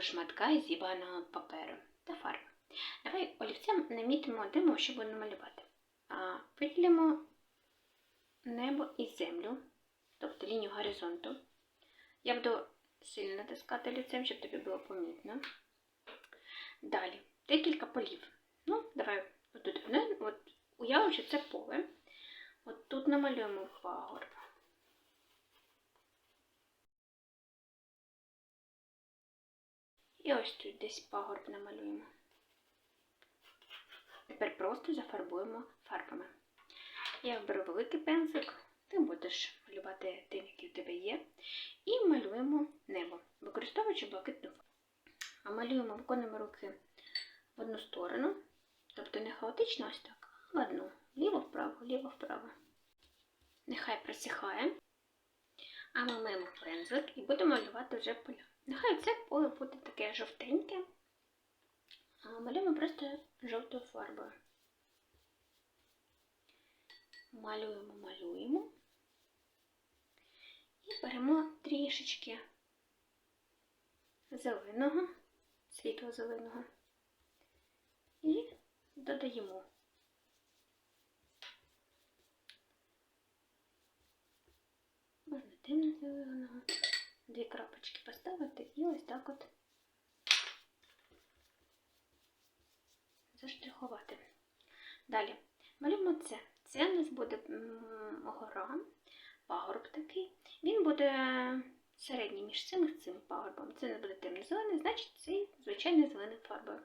великого шматка зібаного паперу та фарби. Давай олівцем намітимо, де ми що будемо малювати. А, Виділимо небо і землю, тобто лінію горизонту. Я буду сильно натискати олівцем, щоб тобі було помітно. Далі, декілька полів. Ну, давай отут. От, уявимо, що це поле. От тут намалюємо пагорб. І ось тут десь пагорб намалюємо. Тепер просто зафарбуємо фарбами. Я беру великий пензик, ти будеш малювати тим, який в тебе є. І малюємо небо, використовуючи блакитну фарбу. Малюємо виконуємо руки в одну сторону, тобто не хаотично ось так, а в одну. Ліво-вправо, ліво-вправо. Нехай просихає. А ми маємо пензик і будемо малювати вже поля. Нехай це поле буде таке жовтеньке. Малюємо просто жовтою фарбою. Малюємо, малюємо. І беремо трішечки зеленого, світло-зеленого. І додаємо. Можна темно-зеленого. Дві крапочки поставити і ось так от заштрихувати. Далі малюємо це. Це у нас буде гора, пагорб такий. Він буде середній між цим і цим пагорбом. Це не буде темно-зелений, значить це звичайно зелена фарба.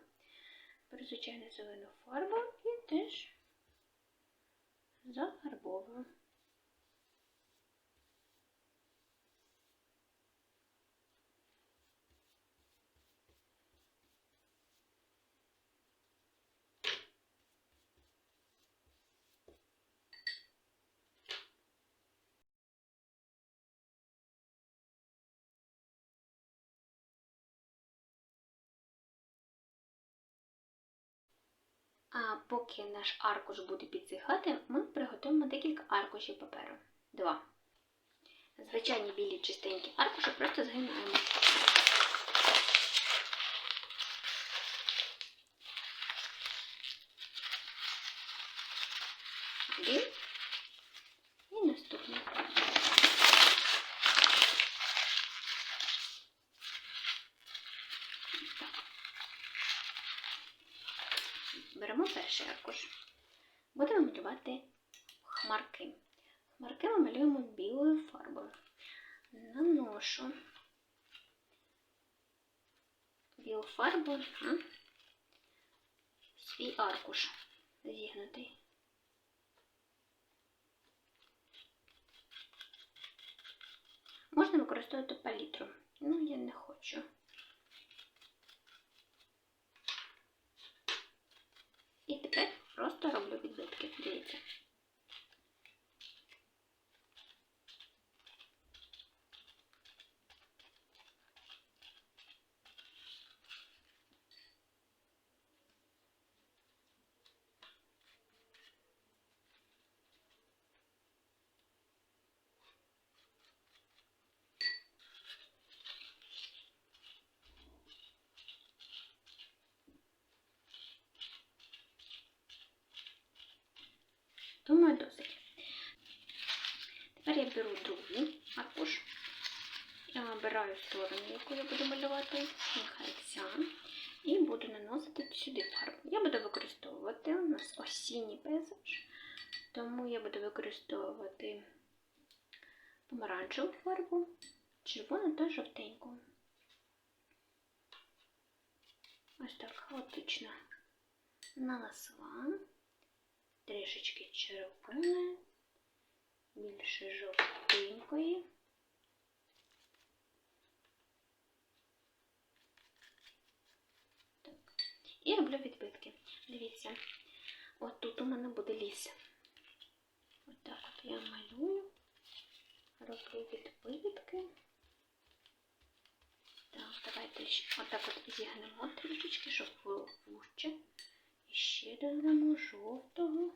Беру звичайну зелену фарбу і теж зафарбовую. А поки наш аркуш буде підсихати, ми приготуємо декілька аркушів паперу. Два. Звичайні білі чистенькі аркуші просто згинаємо. Один. І наступний. Беремо перший аркуш. Будемо малювати хмарки. Хмарки ми малюємо білою фарбою. Наношу білу фарбу на свій аркуш зігнутий. Можна використовувати палітру. Ну, я не хочу. І тепер просто роблю відбитки. Дивіться. Думаю, досить. Тепер я другий аркуш. Я обираю сторону, яку я буду малювати, нехай ця. І буду наносити сюди фарбу. Я буду використовувати у нас осінній пейзаж, тому я буду використовувати помаранчеву фарбу, червону та жовтеньку. Ось так хаотично нанесла трішечки червоної, більше жовтенької. І роблю відбитки. Дивіться, от тут у мене буде ліс. От так от я малюю, роблю відбитки. Так, давайте отак от зігнемо трішечки, щоб було вужче. І ще додамо жовтого.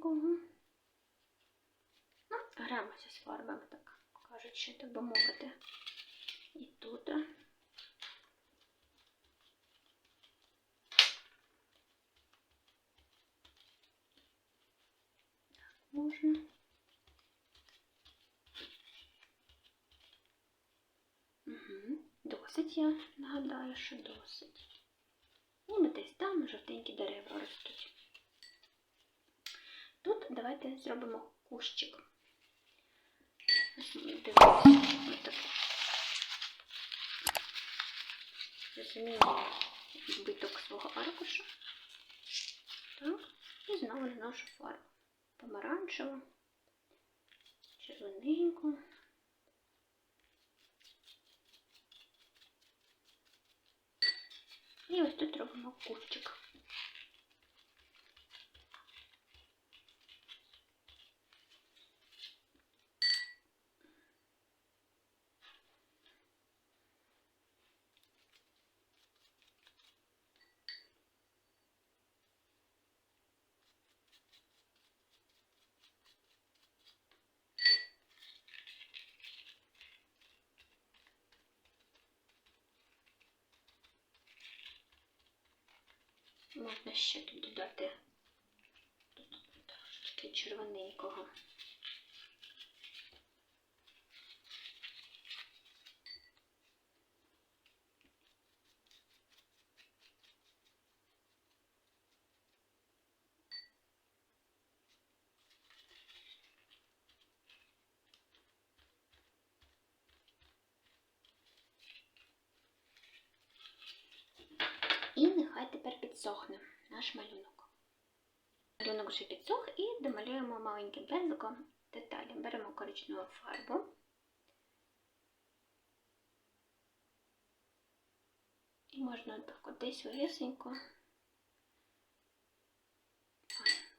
Червоненького. Ну, граємося з фарбами, так кажучи, так би мовити. І тут. Можна. Угу. Досить, я нагадаю, що досить. Ніби десь там жовтенькі дерева ростуть. Тут давайте зробимо кущик. Дивіться, ось так. Розуміємо відбиток свого аркуша. Так. І знову наношу фарбу. Помаранчеву, червоненьку. І ось тут робимо кущик. Можна ще тут додати тут червоненького. І нехай тепер підсохне наш малюнок. Малюнок вже підсох і домалюємо маленьким пензиком деталі. Беремо коричневу фарбу. І можна так от десь легесенько.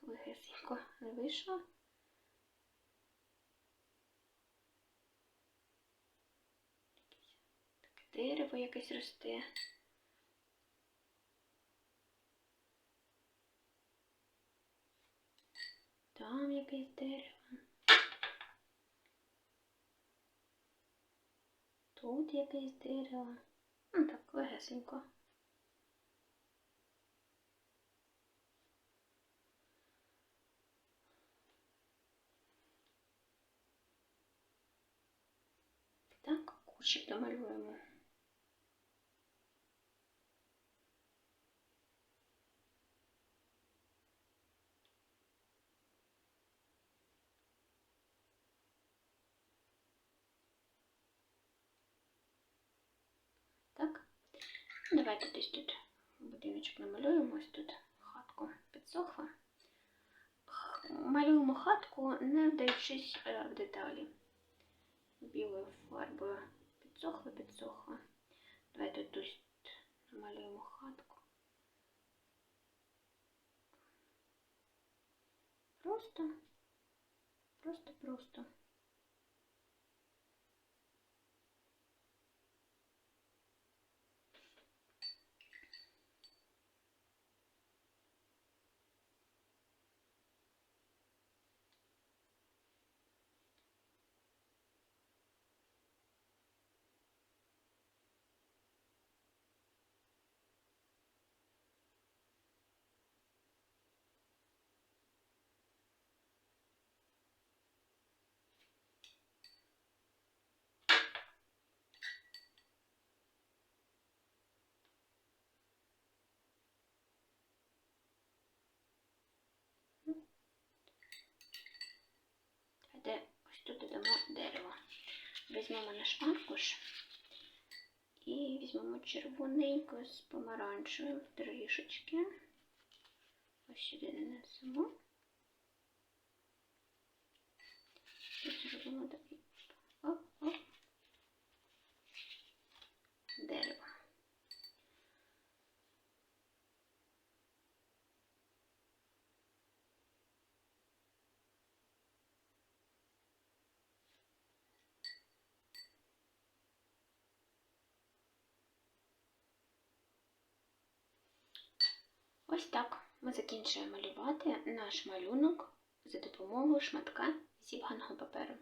Легесенько не вийшло. Дерево якесь росте. Там якесь дерево. Тут якесь дерево. Ну так, легесенько. Так, кущик домалюємо. давайте десь тут будиночок намалюємо, ось тут хатку підсохла. Х- Малюємо хатку, не вдаючись е, в деталі. Білою фарбою підсохла, підсохла. Давайте тут намалюємо хатку. Просто, просто, Візьмемо наш аркуш і візьмемо червоненько з помаранчевим трішечки. Ось сюди нанесемо. І зробимо такий оп-оп. Дерево. Ось так ми закінчуємо малювати наш малюнок за допомогою шматка зібганого паперу.